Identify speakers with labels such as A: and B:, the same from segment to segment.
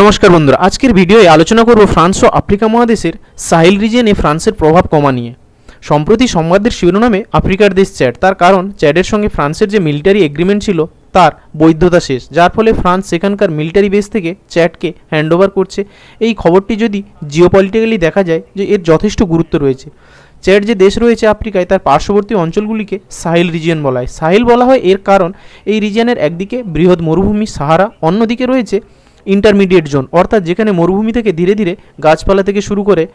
A: নমস্কার বন্ধুরা, আজকের ভিডিওয়ে আলোচনা করব ফ্রান্স ও আফ্রিকা মহাদেশের সাহিল রিজিয়নে ফ্রান্সের প্রভাব কমা নিয়ে। সম্প্রতি সংবাদের শিরোনামে আফ্রিকার দেশ চ্যাড, তার কারণ চ্যাডের সঙ্গে ফ্রান্সের যে মিলিটারি এগ্রিমেন্ট ছিল, তার বৈধতা শেষ, যার ফলে ফ্রান্স সেখানকার মিলিটারি বেস থেকে চ্যাটকে হ্যান্ডওভার করছে। এই খবরটি যদি জিওপলিটিক্যালি দেখা যায় যে এর যথেষ্ট গুরুত্ব রয়েছে। চ্যাট যে দেশ রয়েছে আফ্রিকায়, তার পার্শ্ববর্তী অঞ্চলগুলিকে সাহিল রিজিয়ন বলা হয়। সাহিল বলা হয় এর কারণ এই রিজিয়নের একদিকে বৃহৎ মরুভূমি সাহারা, অন্যদিকে রয়েছে ইন্টারমিডিয়েট জোন অর্থাৎ যেখানে মরুভূমি থেকে ধীরে ধীরে গাছপালা থেকে শুরু করে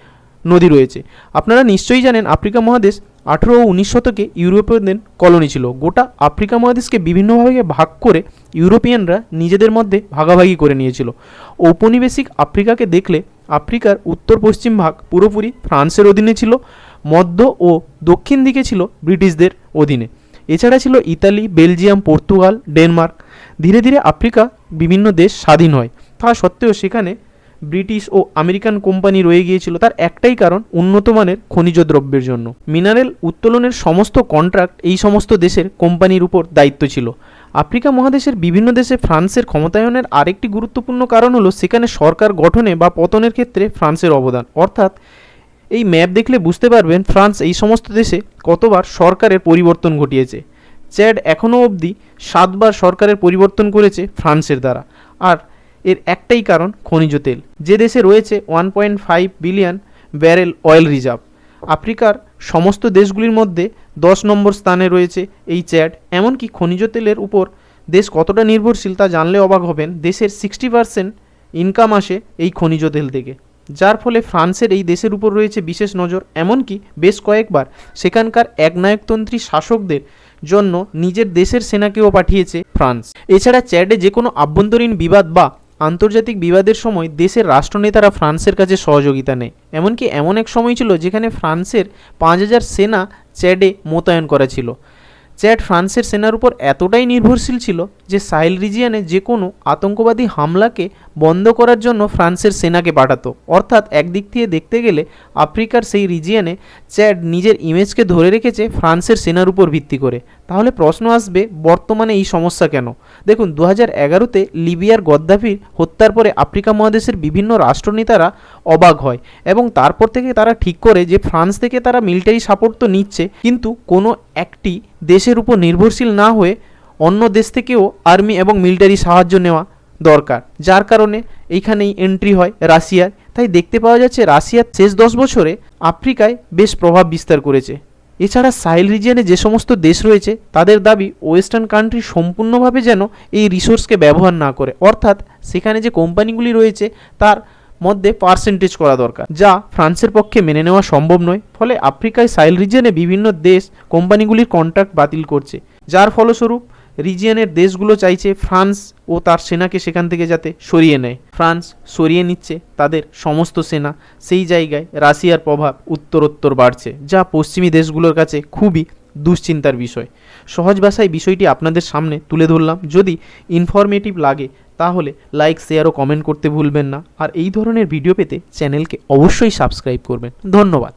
A: নদী রয়েছে। আপনারা নিশ্চয়ই জানেন আফ্রিকা মহাদেশ আঠেরো ও উনিশ শতকে ইউরোপীয়দের কলোনি ছিল। গোটা আফ্রিকা মহাদেশকে বিভিন্নভাবে ভাগ করে ইউরোপিয়ানরা নিজেদের মধ্যে ভাগাভাগি করে নিয়েছিল। ঔপনিবেশিক আফ্রিকাকে দেখলে আফ্রিকার উত্তর পশ্চিম ভাগ পুরোপুরি ফ্রান্সের অধীনে ছিল, মধ্য ও দক্ষিণ দিকে ছিল ব্রিটিশদের অধীনে। এছাড়া ছিল ইতালি, বেলজিয়াম, পর্তুগাল, ডেনমার্ক। ধীরে ধীরে আফ্রিকা বিভিন্ন দেশ স্বাধীন হয়। তা সত্ত্বেও সেখানে ব্রিটিশ ও আমেরিকান কোম্পানি রয়ে গিয়েছিল। তার একটাই কারণ, উন্নত মানের খনিজ দ্রব্যের জন্য। মিনারেল উত্তোলনের সমস্ত কন্ট্রাক্ট এই সমস্ত দেশের কোম্পানির উপর দায়িত্ব ছিল। আফ্রিকা মহাদেশের বিভিন্ন দেশে ফ্রান্সের ক্ষমতায়নের আরেকটি গুরুত্বপূর্ণ কারণ হলো সেখানে সরকার গঠনে বা পতনের ক্ষেত্রে ফ্রান্সের অবদান। অর্থাৎ এই ম্যাপ দেখলে বুঝতে পারবেন, ফ্রান্স এই সমস্ত দেশে কতবার সরকারের পরিবর্তন ঘটিয়েছে। চ্যাড এখনও অবধি সাতবার সরকারের পরিবর্তন করেছে ফ্রান্সের দ্বারা। আর এর একটাই কারণ খনিজ তেল। যে দেশে রয়েছে one point five billion barrel oil reserve আফ্রিকার সমস্ত দেশগুলির মধ্যে দশ নম্বর স্থানে রয়েছে এই চ্যাড। এমনকি খনিজ তেলের উপর দেশ কতটা নির্ভরশীল তা জানলে অবাক হবেন দেশের সিক্সটি পার্সেন্ট ইনকাম আসে এই খনিজ তেল থেকে। যার ফলে ফ্রান্সের এই দেশের উপর রয়েছে বিশেষ নজর। এমনকি বেশ কয়েকবার সেখানকার একনায়কতন্ত্রী শাসকদের জন্য নিজের দেশের সেনাকেও পাঠিয়েছে ফ্রান্স। এছাড়া চ্যাডে যে কোনো আভ্যন্তরীণ বিবাদ বা আন্তর্জাতিক বিবাদের সময় দেশের রাষ্ট্রনেতারা ফ্রান্সের কাছে সহযোগিতা নেয়। এমনকি এমন এক সময় ছিল যেখানে ফ্রান্সের পাঁচ হাজার সেনা চ্যাডে মোতায়েন করা ছিল। চ্যাড ফ্রান্সের সেনার উপর এতটাই নির্ভরশীল ছিল যে সাহেল রিজিয়ানে যে কোনো আতঙ্কবাদী হামলাকে বন্ধ করার জন্য ফ্রান্সের সেনাকে পাঠাতো। অর্থাৎ একদিক থেকে দেখতে গেলে আফ্রিকার সেই রিজিয়ানে চ্যাড নিজের ইমেজকে ধরে রেখেছে ফ্রান্সের সেনার উপর ভিত্তি করে। তাহলে প্রশ্ন আসবে, বর্তমানে এই সমস্যা কেন? দেখুন দু হাজার এগারোতে লিবিয়ার গদ্দাফির হত্যার পরে আফ্রিকা মহাদেশের বিভিন্ন রাষ্ট্রনেতারা অবাক হয় এবং তারপর থেকে তারা ঠিক করে যে ফ্রান্স থেকে তারা মিলিটারি সাপোর্ট তো নিচ্ছে, কিন্তু কোনো একটি দেশের উপর নির্ভরশীল না হয়ে অন্য দেশ থেকেও আর্মি এবং মিলিটারি সাহায্য নেওয়া দরকার, যার কারণে এইখানেই এন্ট্রি হয় রাশিয়ার তাই দেখতে পাওয়া যাচ্ছে রাশিয়ার শেষ দশ বছরে আফ্রিকায় বেশ প্রভাব বিস্তার করেছে। এছাড়া সাহেল রিজিয়নে যে সমস্ত দেশ রয়েছে, তাদের দাবি ওয়েস্টার্ন কান্ট্রি সম্পূর্ণভাবে যেন এই রিসোর্সকে ব্যবহার না করে। অর্থাৎ সেখানে যে কোম্পানিগুলি রয়েছে, তার মধ্যে পার্সেন্টেজ করা দরকার, যা ফ্রান্সের পক্ষে মেনে নেওয়া সম্ভব নয়। ফলে আফ্রিকায় সাইল রিজিয়নে বিভিন্ন দেশ কোম্পানিগুলির কন্ট্রাক্ট বাতিল করছে, যার ফলস্বরূপ রিজিয়নের দেশগুলো চাইছে ফ্রান্স ও তার সেনাকে সেখান থেকে যাতে সরিয়ে নেয়। ফ্রান্স সরিয়ে নিচ্ছে তাদের সমস্ত সেনা, সেই জায়গায় রাশিয়ার প্রভাব উত্তরোত্তর বাড়ছে, যা পশ্চিমী দেশগুলোর কাছে খুবই দুশ্চিন্তার বিষয়। সহজ ভাষায় বিষয়টি আপনাদের সামনে তুলে ধরলাম। যদি ইনফরমেটিভ লাগে তাহলে লাইক শেয়ার ও কমেন্ট করতে ভুলবেন না। আর এই ধরনের ভিডিও পেতে চ্যানেলকে অবশ্যই সাবস্ক্রাইব করবেন। ধন্যবাদ।